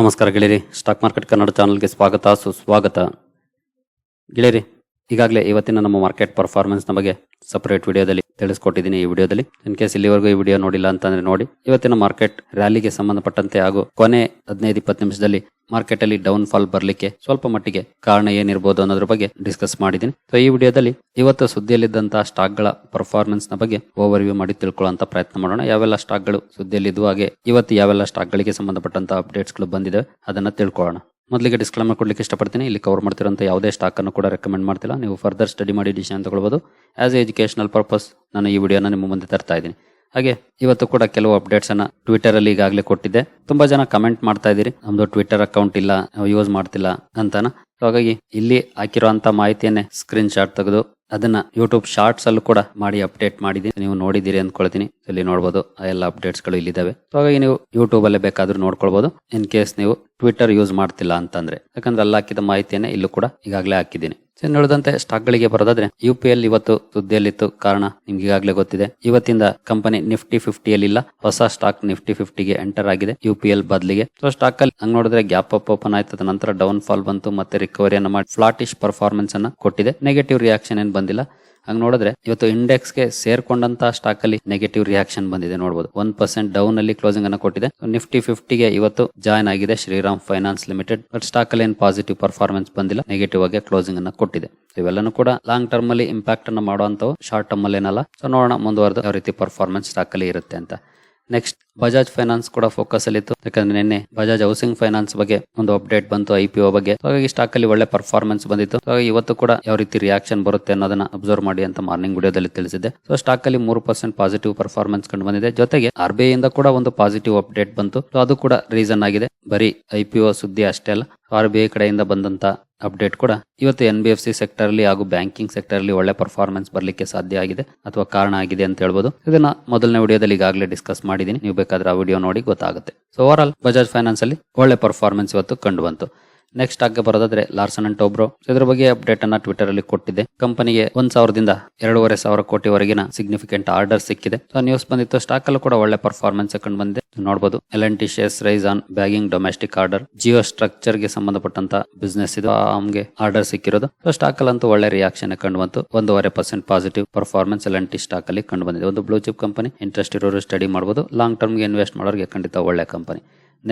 ನಮಸ್ಕಾರ ಗೆಳೆಯರಿ, stock market Kannada ಚಾನಲ್ಗೆ ಸ್ವಾಗತ, ಸುಸ್ವಾಗತ. ಗೆಳೆಯರಿ, ಈಗಾಗಲೇ ಇವತ್ತಿನ ನಮ್ಮ ಮಾರ್ಕೆಟ್ ಪರ್ಫಾರ್ಮೆನ್ಸ್ ನಮಗೆ ಸಪರೇಟ್ ವಿಡಿಯೋದಲ್ಲಿ ತಿಳಿಸ್ಕೊಟ್ಟಿದ್ದೀನಿ ಈ ವಿಡಿಯೋದಲ್ಲಿ. ಇನ್ ಕೇಸ್ ಇಲ್ಲಿವರೆಗೂ ಈ ವಿಡಿಯೋ ನೋಡಿಲ್ಲ ಅಂತಂದ್ರೆ ನೋಡಿ. ಇವತ್ತಿನ ಮಾರ್ಕೆಟ್ ರ್ಯಾಲಿಗೆ ಸಂಬಂಧಪಟ್ಟಂತೆ ಹಾಗೂ ಕೊನೆ ಹದಿನೈದು ಇಪ್ಪತ್ತು ನಿಮಿಷದಲ್ಲಿ ಮಾರ್ಕೆಟ್ ಅಲ್ಲಿ ಡೌನ್ ಫಾಲ್ ಬರ್ಲಿಕ್ಕೆ ಸ್ವಲ್ಪ ಮಟ್ಟಿಗೆ ಕಾರಣ ಏನಿರಬಹುದು ಅನ್ನೋದ್ರ ಬಗ್ಗೆ ಡಿಸ್ಕಸ್ ಮಾಡಿದ್ದೀನಿ. ಸೊ ಈ ವಿಡಿಯೋದಲ್ಲಿ ಇವತ್ತು ಸುದ್ದಿಯಲ್ಲಿದ್ದಂತ ಸ್ಟಾಕ್ಗಳ ಪರ್ಫಾರ್ಮೆನ್ಸ್ನ ಬಗ್ಗೆ ಓವರ್ ವ್ಯೂ ಮಾಡಿ ತಿಳ್ಕೊಳ್ಳುವಂತ ಪ್ರಯತ್ನ ಮಾಡೋಣ. ಯಾವೆಲ್ಲ ಸ್ಟಾಕ್ಗಳು ಸುದ್ದಿಯಲ್ಲಿದ್ದು ಹಾಗೆ ಇವತ್ತು ಯಾವೆಲ್ಲ ಸ್ಟಾಕ್ ಗಳಿಗೆ ಸಂಬಂಧಪಟ್ಟಂತ ಅಪ್ಡೇಟ್ಸ್ಗಳು ಬಂದಿದೆ ಅದನ್ನ ತಿಳ್ಕೊಳ್ಳೋಣ. ಮೊದಲಿಗೆ ಡಿಸ್ಕ್ಲೇಮರ್ ಕೊಡ್ಲಿಕ್ಕೆ ಇಷ್ಟಪಡ್ತೀನಿ. ಇಲ್ಲಿ ಕವರ್ ಮಾಡ್ತಿರೋಂಥ ಯಾವುದೇ ಸ್ಟಾಕ್ ಅನ್ನು ಕೂಡ ರೆಕಮೆಂಡ್ ಮಾಡ್ತಿಲ್ಲ. ನೀವು ಫರ್ದರ್ ಸ್ಟಡಿ ಮಾಡಿ ಡಿಸಿಷನ್ ತಗೊಳ್ಬಹುದು ಆಸ್ ಎ ಎಜುಕೇಶನಲ್ ಪರ್ಪಸ್ ನಾನು ಈ ವಿಡಿಯೋನ ನಿಮ್ಮ ಮುಂದೆ ತರ್ತಾ ಇದ್ದೀನಿ. ಹಾಗೆ ಇವತ್ತು ಕೂಡ ಕೆಲವು ಅಪ್ಡೇಟ್ಸ್ ಅನ್ನ ಟ್ವಿಟರ್ ಅಲ್ಲಿ ಈಗಾಗಲೇ ಕೊಟ್ಟಿದ್ದೆ. ತುಂಬಾ ಜನ ಕಮೆಂಟ್ ಮಾಡ್ತಾ ಇದ್ದೀರಿ. ನಮ್ದು ಟ್ವಿಟರ್ ಅಕೌಂಟ್ ಇಲ್ಲ ಯೂಸ್ ಮಾಡ್ತಿಲ್ಲ ಅಂತಾನ. ಹಾಗಾಗಿ ಇಲ್ಲಿ ಹಾಕಿರುವಂತ ಮಾಹಿತಿಯನ್ನೇ ಸ್ಕ್ರೀನ್ ಶಾಟ್ ತೆಗೆದು ಅದನ್ನ ಯೂಟ್ಯೂಬ್ ಶಾರ್ಟ್ಸ್ ಅಲ್ಲೂ ಕೂಡ ಮಾಡಿ ಅಪ್ಡೇಟ್ ಮಾಡಿದೀನಿ ನೀವು ನೋಡಿದ್ದೀರಿ ಅಂದ್ಕೊಳ್ತೀನಿ. ಇಲ್ಲಿ ನೋಡಬಹುದು ಎಲ್ಲ ಅಪ್ಡೇಟ್ಸ್ಗಳು ಇಲ್ಲಿದ್ದಾವೆ. ಹಾಗಾಗಿ ನೀವು ಯೂಟ್ಯೂಬ್ ಅಲ್ಲೇ ಬೇಕಾದ್ರೂ ನೋಡ್ಕೊಳ್ಬಹುದು ಇನ್ ಕೇಸ್ ನೀವು ಟ್ವಿಟರ್ ಯೂಸ್ ಮಾಡ್ತಿಲ್ಲ ಅಂತಂದ್ರೆ. ಯಾಕಂದ್ರೆ ಅಲ್ಲಿ ಹಾಕಿದ ಮಾಹಿತಿಯನ್ನೇ ಇಲ್ಲೂ ಕೂಡ ಈಗಾಗಲೇ ಹಾಕಿದ್ದೀನಿ. ಉಳಿದಂತೆ ಸ್ಟಾಕ್ ಗಳಿಗೆ ಬರೋದಾದ್ರೆ ಯು ಪಿ ಎಲ್ ಇವತ್ತು ಸುದ್ದಿಯಲ್ಲಿತ್ತು. ಕಾರಣ ನಿಮ್ಗೆ ಈಗಾಗಲೇ ಗೊತ್ತಿದೆ. ಇವತ್ತಿಂದ ಕಂಪನಿ ನಿಫ್ಟಿ ಫಿಫ್ಟಿಯಲ್ಲಿ ಇಲ್ಲ. ಹೊಸ ಸ್ಟಾಕ್ ನಿಫ್ಟಿ ಫಿಫ್ಟಿಗೆ ಎಂಟರ್ ಆಗಿದೆ ಯು ಪಿ ಎಲ್ ಬದಲಿಗೆ. ಸೊ ಸ್ಟಾಕ್ ಅಲ್ಲಿ ಹಂಗ್ ನೋಡಿದ್ರೆ ಗ್ಯಾಪ್ ಅಪ್ ಓಪನ್ ಆಯ್ತದ ನಂತರ ಡೌನ್ ಫಾಲ್ ಬಂತು, ಮತ್ತೆ ರಿಕವರಿಯನ್ನು ಮಾಡಿ ಫ್ಲಾಟಿಶ್ ಪರ್ಫಾರ್ಮೆನ್ಸ್ ಅನ್ನ ಕೊಟ್ಟಿದೆ. ನೆಗೆಟಿವ್ ರಿಯಾಕ್ಷನ್ ಏನ್ ಬಂದಿಲ್ಲ. ಹಂಗ್ ನೋಡಿದ್ರೆ ಇವತ್ತು ಇಂಡೆಕ್ಸ್ಗೆ ಸೇರ್ಕೊಂಡಂತ ಸ್ಟಾಕ್ ಅಲ್ಲಿ ನೆಗೆಟಿವ್ ರಿಯಾಕ್ಷನ್ ಬಂದಿದೆ ನೋಡಬಹುದು ಒನ್ ಪರ್ಸೆಂಟ್ ಡೌನ್ ಅಲ್ಲಿ ಕ್ಲೋಸಿಂಗ್ ಅನ್ನ ಕೊಟ್ಟಿದೆ. ನಿಫ್ಟಿ ಫಿಫ್ಟಿಗೆ ಇವತ್ತು ಜಾಯ್ನ್ ಆಗಿದೆ Shriram finance limited but stock ಅಲ್ಲಿ ಏನು ಪಾಸಿಟಿವ್ ಪರ್ಫಾರ್ಮೆನ್ಸ್ ಬಂದಿಲ್ಲ ನೆಗೆಟಿವ್ ಆಗಿ ಕ್ಲೋಸಿಂಗ್ ಅನ್ನ ಕೊಟ್ಟಿದೆ. ಇವೆಲ್ಲನೂ ಕೂಡ ಲಾಂಗ್ ಟರ್ಮ್ ಅಲ್ಲಿ ಇಂಪ್ಯಾಕ್ಟ್ ಅನ್ನ ಮಾಡುವಂತವು ಶಾರ್ಟ್ ಟರ್ಮ್ ಅಲ್ಲಿ ಏನಲ್ಲ ಸೊ ನೋಡೋಣ ಮುಂದುವರೆದು ಯಾವ ರೀತಿ ಪರ್ಫಾರ್ಮೆನ್ಸ್ ಸ್ಟಾಕ್ ಅಲ್ಲಿ ಇರುತ್ತೆ ಅಂತ. ನೆಕ್ಸ್ಟ್ ಬಜಾಜ್ ಫೈನಾನ್ಸ್ ಕೂಡ ಫೋಕಸ್ ಅಲ್ಲಿ ಇತ್ತು. ಯಾಕಂದ್ರೆ ನಿನ್ನೆ ಬಜಾಜ್ ಹೌಸಿಂಗ್ ಫೈನಾನ್ಸ್ ಬಗ್ಗೆ ಒಂದು ಅಪ್ಡೇಟ್ ಬಂತು ಐ ಬಗ್ಗೆ. ಹಾಗಾಗಿ ಸ್ಟಾಕ್ ಅಲ್ಲಿ ಒಳ್ಳೆ ಪರ್ಫಾರ್ಮೆನ್ಸ್ ಬಂದಿತ್ತು. ಹಾಗಾಗಿ ಇವತ್ತು ಕೂಡ ಯಾವ ರೀತಿ ರಿಯಾಕ್ಷನ್ ಬರುತ್ತೆ ಅನ್ನೋದನ್ನ ಅಬ್ಸರ್ವ್ ಮಾಡಿ ಅಂತ ಮಾರ್ನಿಂಗ್ ವಿಡಿಯೋದಲ್ಲಿ ತಿಳಿಸಿದೆ ಸೊ ಸ್ಟಾಕ್ ಅಲ್ಲಿ ಮೂರು ಪರ್ಸೆಂಟ್ ಪಾಸಿಟಿವ್ ಪರ್ಫಾರ್ಮೆನ್ಸ್ ಕಂಡು ಬಂದಿದೆ. ಜೊತೆಗೆ ಆರ್ ಬಿ ಇಂದ ಕೂಡ ಒಂದು ಪಾಸಿಟಿವ್ ಅಪ್ಡೇಟ್ ಬಂತು. ಸೊ ಅದು ಕೂಡ ರೀಸನ್ ಆಗಿದೆ. ಬರೀ ಐ ಸುದ್ದಿ ಅಷ್ಟೇ ಅಲ್ಲ ಆರ್ ಬಿ ಐ ಕಡೆಯಿಂದ ಬಂದಂತ ಅಪ್ಡೇಟ್ ಕೂಡ ಇವತ್ತು N B F C sector ಅಲ್ಲಿ ಹಾಗೂ ಬ್ಯಾಂಕಿಂಗ್ ಸೆಕ್ಟರ್ ಅಲ್ಲಿ ಒಳ್ಳೆ ಪರ್ಫಾರ್ಮೆನ್ಸ್ ಬರ್ಲಿಕ್ಕೆ ಸಾಧ್ಯ ಆಗಿದೆ ಅಥವಾ ಕಾರಣ ಆಗಿದೆ ಅಂತ ಹೇಳ್ಬೋದು. ಇದನ್ನ ಮೊದಲನೇ ವಿಡಿಯೋದಲ್ಲಿ ಈಗಾಗಲೇ ಡಿಸ್ಕಸ್ ಮಾಡಿದೀನಿ ನೀವು ಬೇಕಾದ್ರೆ ಆ ವಿಡಿಯೋ ನೋಡಿ ಗೊತ್ತಾಗುತ್ತೆ. So over all Bajaj finance ಅಲ್ಲಿ ಒಳ್ಳೆ ಪರ್ಫಾರ್ಮೆನ್ಸ್ ಇವತ್ತು ಕಂಡು ಬಂತು. ನೆಕ್ಸ್ಟ್ ಆಗಿ ಬರೋದಾದ್ರೆ ಲಾರ್ಸನ್ ಅಂಡ್ ಟೋಬ್ರೋ ಇದ್ರ ಬಗ್ಗೆ ಅಪ್ಡೇಟ್ ಅನ್ನ ಟ್ವಿಟರ್ ಅಲ್ಲಿ ಕೊಟ್ಟಿದೆ ಕಂಪನಿಗೆ ಒಂದ್ ಸಾವಿರದಿಂದ ಎರಡೂವರೆ ಸಾವಿರ ಕೋಟಿವರೆಗಿನ ಸಿಗ್ನಿಫಿಕೆಂಟ್ ಆರ್ಡರ್ ಸಿಕ್ಕಿದೆ. ಸೊ ನ್ಯೂಸ್ ಬಂದಿತ್ತು. ಸ್ಟಾಕ್ ಅಲ್ಲೂ ಕೂಡ ಒಳ್ಳೆ ಪರ್ಫಾರ್ಮೆನ್ಸ್ ಕಂಡು ಬಂದಿದೆ. ನೋಡಬಹುದು L N T shares rise on bagging domestic order Jio ಸ್ಟ್ರಕ್ಚರ್ಗೆ ಸಂಬಂಧಪಟ್ಟಂತ ಬಿಸ್ನೆಸ್ ಇದು. ಆಮ್ಗೆ ಆರ್ಡರ್ ಸಿಕ್ಕಿರೋದು. ಸೊ ಸ್ಟಾಕ್ ಅಲ್ಲಂತೂ ಒಳ್ಳೆ ರಿಯಾಕ್ಷನ್ ಕಂಡು ಬಂತು. ಒಂದೂವರೆ percent positive performance L N T stock ಅಲ್ಲಿ ಕಂಡು ಬಂದಿದೆ. ಒಂದು ಬ್ಲೂ ಚಿಪ್ ಕಂಪನಿ ಇಂಟ್ರೆಸ್ಟ್ ಇರೋರು ಸ್ಟಡಿ ಮಾಡಬಹುದು ಲಾಂಗ್ ಟರ್ಮ್ಗೆ ಇನ್ವೆಸ್ಟ್ ಮಾಡೋರಿಗೆ ಖಂಡಿತ ಒಳ್ಳೆ ಕಂಪನಿ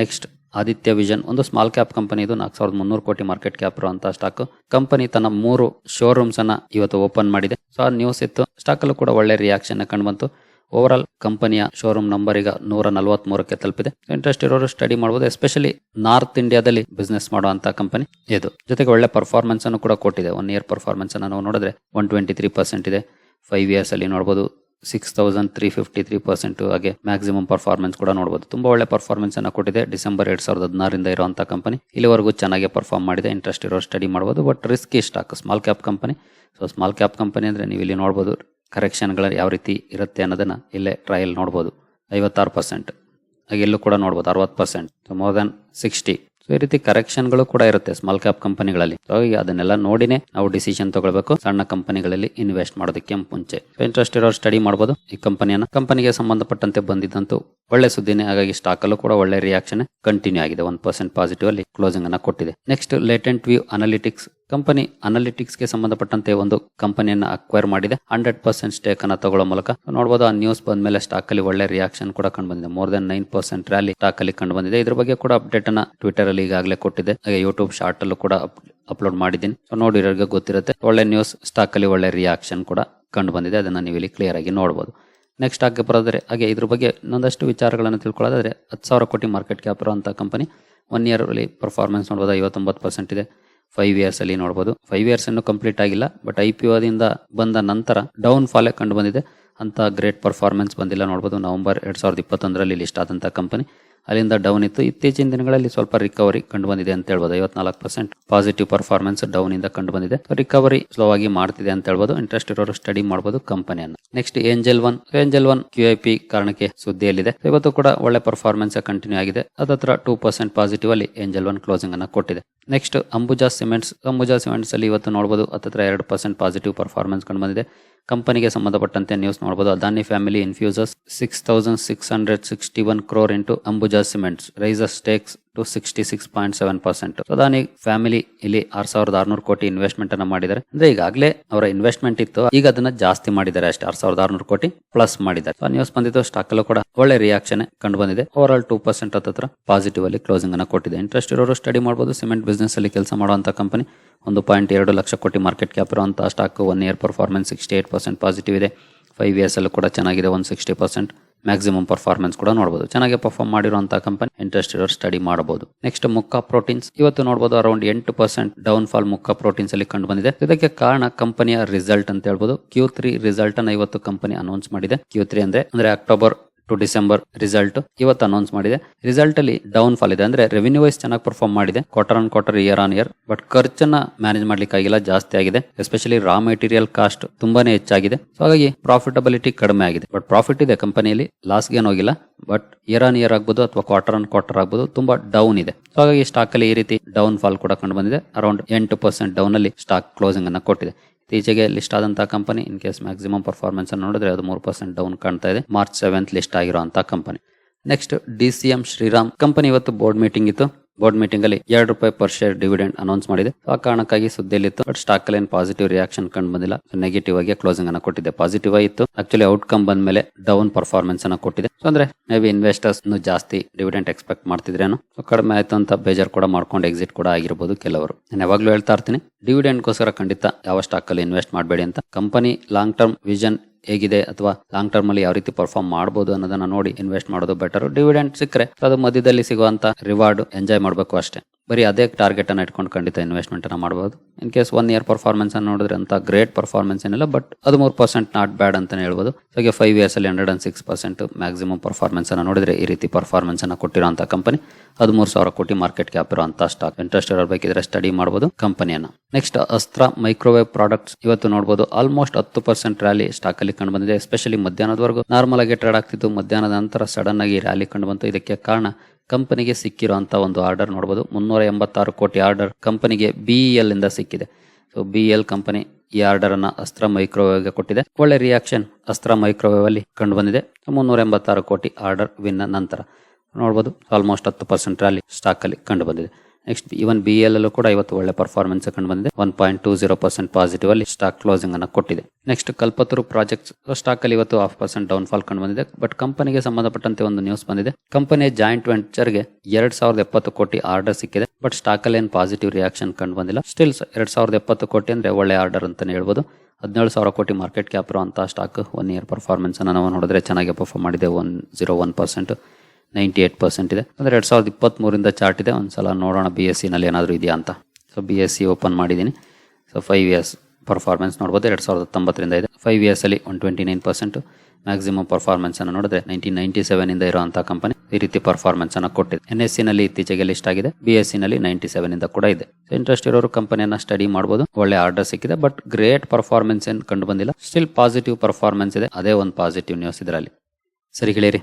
ನೆಕ್ಸ್ಟ್ ಆದಿತ್ಯ ವಿಷನ್ ಒಂದು ಸ್ಮಾಲ್ ಕ್ಯಾಪ್ ಕಂಪನಿ ಇದು, ನಾಲ್ಕು ಸಾವಿರದ ಮುನ್ನೂರು ಕೋಟಿ ಮಾರ್ಕೆಟ್ ಕ್ಯಾಪ್ ಅಂತ ಸ್ಟಾಕ್ ಕಂಪನಿ ತನ್ನ ಮೂರು ಶೋರೂಮ್ಸ್ ಅನ್ನ ಇವತ್ತು ಓಪನ್ ಮಾಡಿದೆ. ಸೊ ಆ ನ್ಯೂಸ್ ಇತ್ತು. ಸ್ಟಾಕ್ ಅಲ್ಲೂ ಕೂಡ ಒಳ್ಳೆ ರಿಯಾಕ್ಷನ್ ಕಂಡು ಬಂತು. ಓವರ್ ಆಲ್ ಕಂಪನಿಯ ಶೋರೂಮ್ ನಂಬರ್ ಈಗ ನೂರ ನಲವತ್ತ್ ಮೂರಕ್ಕೆ ತಲುಪಿದೆ. ಇಂಟ್ರೆಸ್ಟ್ ಇರೋರು ಸ್ಟಡಿ ಮಾಡಬಹುದು ಎಸ್ಪೆಷಲಿ ನಾರ್ತ್ ಇಂಡಿಯಾದಲ್ಲಿ ಬಿಸ್ನೆಸ್ ಮಾಡುವಂತಹ ಕಂಪನಿ ಇದು. ಜೊತೆಗೆ ಒಳ್ಳೆ ಪರ್ಫಾರ್ಮೆನ್ಸ್ ಅನ್ನು ಕೂಡ ಕೊಟ್ಟಿದೆ. ಒನ್ ಇಯರ್ ಪರ್ಫಾರ್ಮೆನ್ಸ್ ಅನ್ನು ನಾವು ನೋಡಿದ್ರೆ ಒನ್ ಟ್ವೆಂಟಿ ತ್ರೀ ಪರ್ಸೆಂಟ್ ಇದೆ. ಫೈವ್ ಇಯರ್ಸ್ ಅಲ್ಲಿ ನೋಡಬಹುದು six thousand three fifty three percent ಹಾಗೆ ಮ್ಯಾಕ್ಸಿಮಮ್ ಪರ್ಫಾರ್ಮೆನ್ಸ್ ಕೂಡ ನೋಡಬಹುದು ತುಂಬಾ ಒಳ್ಳೆ ಪರ್ಫಾರ್ಮೆನ್ಸ್ ಅನ್ನು ಕೊಟ್ಟಿದೆ. ಡಿಸೆಂಬರ್ ಎರಡ್ ಸಾವಿರದ ಹದಿನಾರರಿಂದ ಇರುವಂತಹ ಕಂಪನಿ ಇಲ್ಲಿವರೆಗೂ ಚೆನ್ನಾಗಿ ಪರ್ಫಾರ್ಮ್ ಮಾಡಿದೆ. ಇಂಟ್ರೆಸ್ಟ್ ಇರೋ ಸ್ಟಡಿ ಮಾಡಬಹುದು but risky stock small cap company so small cap company ಅಂದ್ರೆ ನೀವು ಇಲ್ಲಿ ನೋಡಬಹುದು ಕರೆಕ್ಷನ್ಗಳು ಯಾವ ರೀತಿ ಇರುತ್ತೆ ಅನ್ನೋದನ್ನ ಇಲ್ಲೇ ಟ್ರಯಲ್ ನೋಡಬಹುದು ಐವತ್ತಾರು ಪರ್ಸೆಂಟ್ ಹಾಗೆ ಇಲ್ಲೂ ಕೂಡ ನೋಡಬಹುದು ಅರವತ್ತು percent more than sixty so ಈ ರೀತಿ ಕರೆಕ್ಷನ್ಗಳು ಕೂಡ ಇರುತ್ತೆ ಸ್ಮಾಲ್ ಕ್ಯಾಪ್ ಕಂಪನಿಗಳಲ್ಲಿ ಹಾಗಾಗಿ ಅದನ್ನೆಲ್ಲ ನೋಡಿನೇ ನಾವು ಡಿಸಿಷನ್ ತಗೊಳ್ಬೇಕು. ಸಣ್ಣ ಕಂಪನಿಗಳಲ್ಲಿ ಇನ್ವೆಸ್ಟ್ ಮಾಡೋದಕ್ಕೆ ಮುಂಚೆ. ಇಂಟ್ರೆಸ್ಟ್ ಇರೋರು ಸ್ಟಡಿ ಮಾಡಬಹುದು ಈ ಕಂಪನಿಯನ್ನ ಕಂಪನಿಗೆ ಸಂಬಂಧಪಟ್ಟಂತೆ ಬಂದಿದ್ದಂತೂ ಒಳ್ಳೆ ಸುದ್ದಿನೇ, ಹಾಗಾಗಿ ಸ್ಟಾಕ್ ಅಲ್ಲೂ ಕೂಡ ಒಳ್ಳೆ ರಿಯಾಕ್ಷನ್ ಕಂಟಿನ್ಯೂ ಆಗಿದೆ. ಒನ್ ಪರ್ಸೆಂಟ್ ಪಾಸಿಟಿವ್ ಅಲ್ಲಿ ಕ್ಲೋಸಿಂಗ್ ಅನ್ನ ಕೊಟ್ಟಿದೆ. Next latent view analytics company ಅನಾಲಿಟಿಕ್ಸ್ಗೆ ಸಂಬಂಧಪಟ್ಟಂತೆ ಒಂದು ಕಂಪನಿಯನ್ನ ಅಕ್ವೈರ್ ಮಾಡಿದೆ. ಹಂಡ್ರೆಡ್ ಪರ್ಸೆಂಟ್ ಸ್ಟೇಕ್ ಅನ್ನ ತಗೊಳ್ಳೋ ಮೂಲಕ. ನೋಡಬಹುದು ಆ ನ್ಯೂಸ್ ಬಂದ ಮೇಲೆ ಸ್ಟಾಕ್ ಅಲ್ಲಿ ಒಳ್ಳೆ ರಿಯಾಕ್ಷನ್ ಕೂಡ ಕಂಡು ಬಂದಿದೆ. More than nine percent rally stock ಅಲ್ಲಿ ಕಂಡು ಬಂದಿದೆ. ಇದ್ರ ಬಗ್ಗೆ ಕೂಡ ಅಪ್ಡೇಟ್ ಅನ್ನ ಟ್ವಿಟರ್ ಅಲ್ಲಿ ಈಗಾಗಲೇ ಕೊಟ್ಟಿದೆ. ಹಾಗೆ ಯೂಟ್ಯೂಬ್ ಶಾರ್ಟ್ ಅಲ್ಲೂ ಕೂಡ ಅಪ್ಲೋಡ್ ಮಾಡಿದ್ದೀನಿ. ಸೊ ನೋಡಿರೋರಿಗೆ ಗೊತ್ತಿರುತ್ತೆ. ಒಳ್ಳೆ ನ್ಯೂಸ್ ಸ್ಟಾಕ್ ಅಲ್ಲಿ ಒಳ್ಳೆ ರಿಯಾಕ್ಷನ್ ಕೂಡ ಕಂಡು ಬಂದಿದೆ. ಅದನ್ನ ನೀವು ಇಲ್ಲಿ ಕ್ಲಿಯರ್ ಆಗಿ ನೋಡಬಹುದು ನೆಕ್ಸ್ಟ್ ಆಗಿ ಬರೋದ್ರೆ ಹಾಗೆ ಇದ್ರ ಬಗ್ಗೆ ಇನ್ನೊಂದಷ್ಟು ವಿಚಾರಗಳನ್ನು ತಿಳ್ಕೊಳ್ಳೋದಾದ್ರೆ, ಹತ್ತು ಸಾವಿರ ಕೋಟಿ ಮಾರ್ಕೆಟ್ ಕ್ಯಾಪ್ ಇರುವಂತಹ ಕಂಪನಿ ಒನ್ ಇಯರ್ ಅಲ್ಲಿ ಪರ್ಫಾರ್ಮೆನ್ಸ್ ನೋಡಬಹುದು ಐವತ್ತೊಂಬತ್ತು ಪರ್ಸೆಂಟ್ ಇದೆ. ಫೈವ್ ಇಯರ್ಸ್ ಅಲ್ಲಿ ನೋಡಬಹುದು ಫೈವ್ ಇಯರ್ಸ್ ಅನ್ನು ಕಂಪ್ಲೀಟ್ ಆಗಿಲ್ಲ. ಬಟ್ ಐ ಪಿ ಓದಿಂದ ಬಂದ ನಂತರ ಡೌನ್ ಫಾಲ್ ಕಂಡು ಬಂದಿದೆ. ಅಂತ ಗ್ರೇಟ್ ಪರ್ಫಾರ್ಮೆನ್ಸ್ ಬಂದಿಲ್ಲ ನೋಡಬಹುದು ನವೆಂಬರ್ ಎರಡ್ ಸಾವಿರದ ಇಪ್ಪತ್ತೊಂದರಲ್ಲಿ ಲಿಸ್ಟ್ ಆದಂತಹ ಕಂಪನಿ ಅಲ್ಲಿಂದ ಡೌನ್ ಇತ್ತು. ಇತ್ತೀಚಿನ ದಿನಗಳಲ್ಲಿ ಸ್ವಲ್ಪ ರಿಕವರಿ ಕಂಡು ಬಂದಿದೆ ಅಂತ ಹೇಳ್ಬೋದು. ಐವತ್ನಾಲ್ಕು ಪರ್ಸೆಂಟ್ ಪಾಸಿಟಿವ್ ಪರ್ಫಾರ್ಮೆನ್ಸ್ ಡೌನ್ ಇಂದ ಕಂಡು ಬಂದಿದೆ ರಿಕವರಿ ಸ್ಲೋ ಆಗಿ ಮಾಡ್ತಿದೆ ಅಂತ ಹೇಳ್ಬೋದು. ಇಂಟ್ರೆಸ್ಟ್ ಇರೋರು ಸ್ಟಡಿ ಮಾಡಬಹುದು ಕಂಪನಿಯನ್ನು next angel one angel one Q I P ಕಾರಣಕ್ಕೆ ಸುದ್ದಿಯಲ್ಲಿದೆ. ಇವತ್ತು ಕೂಡ ಒಳ್ಳೆ ಪರ್ಫಾರ್ಮೆನ್ಸ್ ಕಂಟಿನ್ಯೂ ಆಗಿದೆ. ಅದತ್ರ ಟೂ ಪರ್ಸೆಂಟ್ ಪಾಸಿಟಿವ್ ಅಲ್ಲಿ ಏಂಜಲ್ ಒನ್ ಕ್ಲೋಸಿಂಗ್ ಅನ್ನು ಕೊಟ್ಟಿದೆ. Next Ambuja cements Ambuja cements ಅಲ್ಲಿ ಇವತ್ತು ನೋಡಬಹುದು ಹತ್ತತ್ರ ಎರಡು ಪರ್ಸೆಂಟ್ ಪಾಸಿಟಿವ್ ಪರ್ಫಾರ್ಮೆನ್ಸ್ ಕಂಡು ಬಂದಿದೆ ಕಂಪನಿಗೆ ಸಂಬಂಧಪಟ್ಟಂತೆ ನ್ಯೂಸ್ ನೋಡಬಹುದು Adani family infuses six thousand six hundred sixty one crore into Ambuja cements raises stakes to sixty six point seven percent Adani family ಇಲ್ಲಿ ಆರ್ ಸಾವಿರದ ಆರ್ನೂರು ಕೋಟಿ ಇನ್ವೆಸ್ಟ್ಮೆಂಟ್ ಅನ್ನ ಮಾಡಿದ್ದಾರೆ. ಅಂದ್ರೆ ಈಗಾಗಲೇ ಅವರ ಇನ್ವೆಸ್ಟ್ಮೆಂಟ್ ಇತ್ತು. ಈಗ ಅದನ್ನ ಜಾಸ್ತಿ ಮಾಡಿದ್ದಾರೆ ಅಷ್ಟೇ. ಆರ್ ಸಾವಿರದ ಆರ್ನೂರು ಕೋಟಿ ಪ್ಲಸ್ ಮಾಡಿದ್ದಾರೆ. ನ್ಯೂಸ್ ಬಂದಿದ್ದು ಸ್ಟಾಕ್ ಅಲ್ಲೂ ಕೂಡ ಒಳ್ಳೆ ರಿಯಾಕ್ಷನ್ ಕಂಡು ಬಂದಿದೆ ಓವರ್ ಆಲ್ ಟೂ ಪರ್ಸೆಂಟ್ ಹತ್ರ ಪಾಸಿಟಿವ್ ಅಲ್ಲಿ ಕ್ಲೋಸಿಂಗ್ ಅನ್ನ ಕೊಟ್ಟಿದೆ. ಇಂಟ್ರೆಸ್ಟ್ ಇರೋರು ಸ್ಟಡಿ ಮಾಡಬಹುದು ಸಿಮೆಂಟ್ ಬಿಸ್ನೆಸ್ ಅಲ್ಲಿ ಕೆಲಸ ಮಾಡುವಂತ ಕಂಪನಿ ಒಂದು ಪಾಯಿಂಟ್ ಎರಡು ಲಕ್ಷ ಕೋಟಿ ಮಾರ್ಕೆಟ್ ಕ್ಯಾಪ್ ಇರುವಂಥ stock one year performance sixty eight percent positive ಇದೆ. ಫೈವ್ ಇಯರ್ಸ್ ಅಲ್ಲೂ ಕೂಡ ಚೆನ್ನಾಗಿದೆ one sixty percent. Maximum performance ಕೂಡ ನೋಡಬಹುದು ಚೆನ್ನಾಗಿ ಪರ್ಫಾರ್ಮ್ ಮಾಡಿರುವಂತಹ ಕಂಪನಿ ಇಂಟ್ರೆಸ್ಟ್ ಇರೋರು ಸ್ಟಡಿ ಮಾಡಬಹುದು. ನೆಕ್ಸ್ಟ್ ಮುಕ್ಕಾ ಪ್ರೋಟೀನ್ಸ್ ಇವತ್ತು ನೋಡಬಹುದು ಅರೌಂಡ್ ಎಂಟು percent down fall Mukka proteins ಅಲ್ಲಿ ಕಂಡು ಬಂದಿದೆ. ಇದಕ್ಕೆ ಕಾರಣ ಕಂಪನಿಯ ರಿಸಲ್ಟ್ ಅಂತ ಹೇಳ್ಬಹುದು ಕ್ಯೂ ತ್ರೀ ರಿಸಲ್ಟ್ ಅನ್ನ ಇವತ್ತು ಕಂಪನಿ ಅನೌನ್ಸ್ ಮಾಡಿದೆ. ಕ್ಯೂ ತ್ರೀ ಅಂದ್ರೆ ಅಂದ್ರೆ ಅಕ್ಟೋಬರ್ ಟು ಡಿಸೆಂಬರ್ ರಿಸಲ್ಟ್ ಇವತ್ತು ಅನೌನ್ಸ್ ಮಾಡಿದೆ. ರಿಸಲ್ಟ್ ಅಲ್ಲಿ ಡೌನ್ ಫಾಲ್ ಇದೆ. ಅಂದ್ರೆ ರೆವಿನ್ಯೂ ವೈಸ್ ಚೆನ್ನಾಗಿ ಪರ್ಫಾರ್ಮ್ ಮಾಡಿದೆ. Quarter on quarter year on year but ಖರ್ಚನ್ನ manage ಮಾಡ್ಲಿಕ್ಕೆ ಆಗಿಲ್ಲ ಜಾಸ್ತಿ ಆಗಿದೆ. ಎಸ್ಪೆಷಲಿ ರಾ ಮೆಟೀರಿಯಲ್ ಕಾಸ್ಟ್ ತುಂಬಾನೇ ಹೆಚ್ಚಾಗಿದೆ. ಸೊ ಹಾಗಾಗಿ ಪ್ರಾಫಿಟಬಿಲಿಟಿ ಕಡಿಮೆ ಆಗಿದೆ. ಬಟ್ ಪ್ರಾಫಿಟ್ ಇದೆ ಕಂಪನಿಯಲ್ಲಿ ಲಾಸ್ಗೆ ಹೋಗಿಲ್ಲ. ಬಟ್ ಇಯರ್ ಆನ್ ಇಯರ್ ಆಗ್ಬೋದು ಅಥವಾ ಕ್ವಾರ್ಟರ್ ಆನ್ ಕ್ವಾರ್ಟರ್ ಆಗ್ಬೋದು ತುಂಬಾ ಡೌನ್ ಇದೆ. ಸೊ ಹಾಗಾಗಿ ಸ್ಟಾಕ್ ಅಲ್ಲಿ ಈ ರೀತಿ ಡೌನ್ ಫಾಲ್ ಕೂಡ ಕಂಡು ಬಂದಿದೆ. ಅರೌಂಡ್ ಎಂಟು ಪರ್ಸೆಂಟ್ ಡೌನ್ ಅಲ್ಲಿ ಸ್ಟಾಕ್ ಕ್ಲೋಸಿಂಗ್ ಅನ್ನ ಕೊಟ್ಟಿದೆ. ಇತ್ತೀಚೆಗೆ ಲಿಸ್ಟ್ ಆದಂತಹ company in case maximum performance ನೋಡಿದ್ರೆ ಅದು ಮೂರು ಪರ್ಸೆಂಟ್ ಡೌನ್ ಕಾಣ್ತಾ ಇದೆ. ಮಾರ್ಚ್ ಸೆವೆಂತ್ ಲಿಸ್ಟ್ ಆಗಿರುವಂತಹ company next D C M Shriram company ಇವತ್ತು ಬೋರ್ಡ್ ಮೀಟಿಂಗ್ ಇತ್ತು. ಬೋರ್ಡ್ ಮೀಟಿಂಗ್ ಅಲ್ಲಿ ಎರಡು ರೂಪಾಯಿ ಪರ್ ಶೇರ್ ಡಿವಿಡೆಂಡ್ ಅನೌನ್ಸ್ ಮಾಡಿದೆ. ಆ ಕಾರಣಕ್ಕಾಗಿ ಸುದ್ದಿಯಲ್ಲಿತ್ತು ಬಟ್ ಸ್ಟಾಕ್ ಅಲ್ಲಿ ಪಾಸಿಟಿವ್ ರಿಯಾಕ್ಷನ್ ಕಂಡು ಬಂದಿಲ್ಲ. ನೆಗೆಟಿವ್ ಆಗಿ ಕ್ಲೋಸಿಂಗ್ ಅನ್ನ ಕೊಟ್ಟಿದೆ ಪಾಸಿಟಿವ್ ಆಗಿತ್ತು ಆಕ್ಚುಲಿ ಔಟ್ಕಮ್ ಬಂದ ಮೇಲೆ ಡೌನ್ ಪರ್ಫಾರ್ಮೆನ್ಸ್ ಅನ್ನ ಕೊಟ್ಟಿದೆ. ಅಂದ್ರೆ ಮೇ ಬಿ ಇನ್ವೆಸ್ಟರ್ಸ್ ಜಾಸ್ತಿ ಡಿವಿಡೆಂಟ್ ಎಕ್ಸ್ಪೆಕ್ಟ್ ಮಾಡ್ತಿದ್ರೇನು. ಕಡಿಮೆ ಆಯ್ತು ಅಂತ ಬೇಜಾರ್ ಕೂಡ ಮಾಡ್ಕೊಂಡು ಎಕ್ಸಿಟ್ ಕೂಡ ಆಗಿರ್ಬೋದು ಕೆಲವರು. ನಾನು ಯಾವಾಗ್ಲೂ ಹೇಳ್ತಾ ಇರ್ತೀನಿ ಡಿವಿಡೆಂಡ್ಗೋಸ್ಕರ ಖಂಡಿತ ಯಾವ ಸ್ಟಾಕ್ ಅಲ್ಲಿ ಇನ್ವೆಸ್ಟ್ ಮಾಡಬೇಡಿ ಅಂತ. ಕಂಪನಿ ಲಾಂಗ್ ಟರ್ಮ್ ವಿಷನ್ ಹೇಗಿದೆ ಅಥವಾ ಲಾಂಗ್ ಟರ್ಮ್ ಅಲ್ಲಿ ಯಾವ ರೀತಿ ಪರ್ಫಾರ್ಮ್ ಮಾಡಬಹುದು ಅನ್ನೋದನ್ನ ನೋಡಿ ಇನ್ವೆಸ್ಟ್ ಮಾಡೋದು ಬೆಟರ್ ಡಿವಿಡೆಂಟ್ ಸಿಕ್ಕರೆ ಅದು ಮಧ್ಯದಲ್ಲಿ ಸಿಗುವಂತ ರಿವಾರ್ಡ್ ಎಂಜಾಯ್ ಮಾಡಬೇಕು ಅಷ್ಟೇ. ಬರೀ ಅದೇ ಟಾರ್ಗೆಟನ್ನು ಇಟ್ಕೊಂಡು ಖಂಡಿತ ಇನ್ವೆಸ್ಟ್ಮೆಂಟನ್ನು ಮಾಡ್ಬೋದು. In case one year performance ಅನ್ನು ನೋಡಿದ್ರೆ ಅಂತ ಗ್ರೇಟ್ ಪರ್ಫಾರ್ಮೆನ್ಸ್ ಏನಿಲ್ಲ ಬಟ್ ಅದು ಮೂರು ಪರ್ಸೆಂಟ್ ನಾಟ್ ಬ್ಯಾಡ್ ಅಂತಲೇ ಹೇಳ್ಬೋದು. ಹಾಗೆ ಫೈವ್ ಇಯರ್ಸ್ ಅಲ್ಲಿ hundred and six percent maximum performance ಅನ್ನು ನೋಡಿದ್ರೆ ಈ ರೀತಿ ಪರ್ಫಾರ್ಮೆನ್ಸ್ ಕೊಟ್ಟಿರೋಂಥ ಕಂಪನಿ ಹದಿಮೂರು ಸಾವಿರ ಕೋಟಿ ಮಾರ್ಕೆಟ್ ಕ್ಯಾಪ್ ಇರುವಂತ ಸ್ಟಾಕ್ ಇಂಟ್ರೆಸ್ಟ್ ಇರಬೇಕಿದ್ರೆ ಬೇಕಿದ್ರೆ ಸ್ಟಡಿ ಮಾಡ್ಬೋದು ಕಂಪನಿಯನ್ನು ನೆಕ್ಸ್ಟ್ ಅಸ್ತ್ರ ಮೈಕ್ರೋವೇವ್ ಪ್ರಾಡಕ್ಟ್ಸ್ ಇವತ್ತು ನೋಡಬಹುದು ಆಲ್ಮೋಸ್ಟ್ ಹತ್ತು ಪರ್ಸೆಂಟ್ ರ್ಯಾಲಿ ಸ್ಟಾಕ್ ಅಲ್ಲಿ ಕಂಡು ಬಂದಿದೆ ಎಸ್ಪೆಷಲಿ ಮಧ್ಯಾಹ್ನದವರೆಗೂ. ನಾರ್ಮಲ್ ಆಗಿ ಟ್ರೇಡ್ ಆಗ್ತಿತ್ತು, ಮಧ್ಯಾಹ್ನದ ನಂತರ ಸಡನ್ ಆಗಿ ರ್ಯಾಲಿ ಕಂಡು ಬಂತು. ಇದಕ್ಕೆ ಕಾರಣ ಕಂಪನಿಗೆ ಸಿಕ್ಕಿರುವಂತ ಒಂದು ಆರ್ಡರ್ ನೋಡಬಹುದು ಮುನ್ನೂರ ಎಂಬತ್ತಾರು ಕೋಟಿ ಆರ್ಡರ್ ಕಂಪನಿಗೆ ಬಿಇಎಲ್ ಇಂದ ಸಿಕ್ಕಿದೆ. ಸೊ ಬಿ ಎಲ್ ಕಂಪನಿ ಈ ಆರ್ಡರ್ ಅನ್ನ ಅಸ್ತ್ರ ಮೈಕ್ರೋವೇವ್ಗೆ ಕೊಟ್ಟಿದೆ. ಒಳ್ಳೆ ರಿಯಾಕ್ಷನ್ ಅಸ್ತ್ರ ಮೈಕ್ರೋವೇವ್ ಅಲ್ಲಿ ಕಂಡು ಬಂದಿದೆ. ಮುನ್ನೂರ ಎಂಬತ್ತಾರು ಕೋಟಿ ಆರ್ಡರ್ ವಿನ್ ನಂತರ ನೋಡಬಹುದು ಆಲ್ಮೋಸ್ಟ್ ಹತ್ತು ಪರ್ಸೆಂಟ್ ರ್ಯಾಲಿ ಸ್ಟಾಕ್ ಅಲ್ಲಿ ಕಂಡು ಬಂದಿದೆ. ನೆಕ್ಸ್ಟ್ ಇವನ್ ಬಿ ಎಲ್ ಅಲ್ಲೂ ಕೂಡ ಇವತ್ತು ಒಳ್ಳೆ ಪರ್ಫಾರ್ಮೆನ್ಸ್ ಕಂಡು ಬಂದಿದೆ. One point two zero percent positive ಅಲ್ಲಿ ಸ್ಟಾಕ್ ಕ್ಲೋಸಿಂಗ್ ಅನ್ನ ಕೊಟ್ಟಿದೆ. ನೆಕ್ಸ್ಟ್ ಕಲ್ಪತರು ಪ್ರಾಜೆಕ್ಟ್ಸ್ ಸ್ಟಾಕ್ ಅಲ್ಲಿ ಇವತ್ತು ಹಾಫ್ ಪರ್ಸೆಂಟ್ ಡೌನ್ ಫಾಲ್ ಕಂಡು ಬಂದಿದೆ. ಬಟ್ ಕಂಪನಿಗೆ ಸಂಬಂಧಪಟ್ಟಂತೆ ಒಂದು ನ್ಯೂಸ್ ಬಂದಿದೆ. ಕಂಪನಿಯ ಜಾಯಿಂಟ್ ವೆಂಚರ್ಗೆ ಎರಡ್ ಸಾವಿರದ ಎಪ್ಪತ್ತು ಕೋಟಿ ಆರ್ಡರ್ ಸಿಕ್ಕಿದೆ. ಬಟ್ ಸ್ಟಾಕ್ ಅಲ್ಲಿ ಏನು ಪಾಸಿಟಿವ್ ರಿಯಾಕ್ಷನ್ ಕಂಡು ಬಂದಿಲ್ಲ. ಸ್ಟಿಲ್ ಎರಡ್ ಸಾವಿರದ ಎಪ್ಪತ್ತು ಕೋಟಿ ಅಂದ್ರೆ ಒಳ್ಳೆ ಆರ್ಡರ್ ಅಂತಾನೆ ಹೇಳ್ಬೋದು. ಹದಿನೇಳು ಸಾವಿರ ಕೋಟಿ ಮಾರ್ಕೆಟ್ ಕ್ಯಾಪ್ ಇರುವಂತಹ ಸ್ಟಾಕ್ ಒನ್ ಇಯರ್ ಪರ್ಫಾರ್ಮೆನ್ಸ್ ಅನ್ನ ನಾವು ನೋಡಿದ್ರೆ ಚೆನ್ನಾಗಿ ಪರ್ಫಾರ್ಮ್ ಮಾಡಿದೆ. One zero one percent ninety eight percent ಇದೆ. ಅಂದರೆ ಎರಡು ಸಾವಿರದ ಇಪ್ಪತ್ತ್ಮೂರಿಂದ ಚಾರ್ಟ್ ಇದೆ. ಒಂದು ಸಲ ನೋಡೋಣ ಬಿ ಎಸ್ ಸಿನಲ್ಲಿ ಏನಾದರೂ ಇದೆಯಾ ಅಂತ. So B S C open ಮಾಡಿದ್ದೀನಿ. ಸೊ ಫೈವ್ ಇಯರ್ಸ್ ಪರ್ಫಾರ್ಮೆನ್ಸ್ ನೋಡ್ಬೋದು. ಎರಡು ಸಾವಿರದ ಹತ್ತೊಂಬತ್ತರಿಂದ ಇದೆ. Five ಇಯರ್ಸಲ್ಲಿ one twenty nine percent maximum ಪರ್ಫಾರ್ಮೆನ್ಸನ್ನು ನೋಡಿದ್ರೆ ನೈನ್ಟೀನ್ ನೈಂಟಿ ಸೆವೆನಿಂದ ಇರುವಂತಹ ಕಂಪನಿ ಈ ರೀತಿ ಪರ್ಫಾರ್ಮೆನ್ಸ್ ಅನ್ನು ಕೊಟ್ಟಿದೆ. ಎನ್ ಎಸ್ ಸಿನಲ್ಲಿ ಇತ್ತೀಚೆಗೆ ಲಿಸ್ಟ್ ಆಗಿದೆ. ಬಿ ಎಸ್ ಸಿನಲ್ಲಿ ನೈಂಟಿ ಸೆವೆನಿಂದ ಕೂಡ ಇದೆ. ಇಂಟ್ರೆಸ್ಟ್ ಇರೋರು ಕಂಪನಿಯನ್ನು ಸ್ಟಡಿ ಮಾಡ್ಬೋದು. ಒಳ್ಳೆ ಆರ್ಡರ್ ಸಿಕ್ಕಿದೆ. ಬಟ್ ಗ್ರೇಟ್ ಪರ್ಫಾರ್ಮೆನ್ಸ್ ಏನು ಕಂಡು ಬಂದಿಲ್ಲ. ಸ್ಟಿಲ್ ಪಾಸಿಟಿವ್ ಪರ್ಫಾರ್ಮೆನ್ಸ್ ಇದೆ. ಅದೇ ಒಂದು ಪಾಸಿಟಿವ್ ನ್ಯೂಸ್ ಇದರಲ್ಲಿ. ಸರಿ ಹೇಳಿರಿ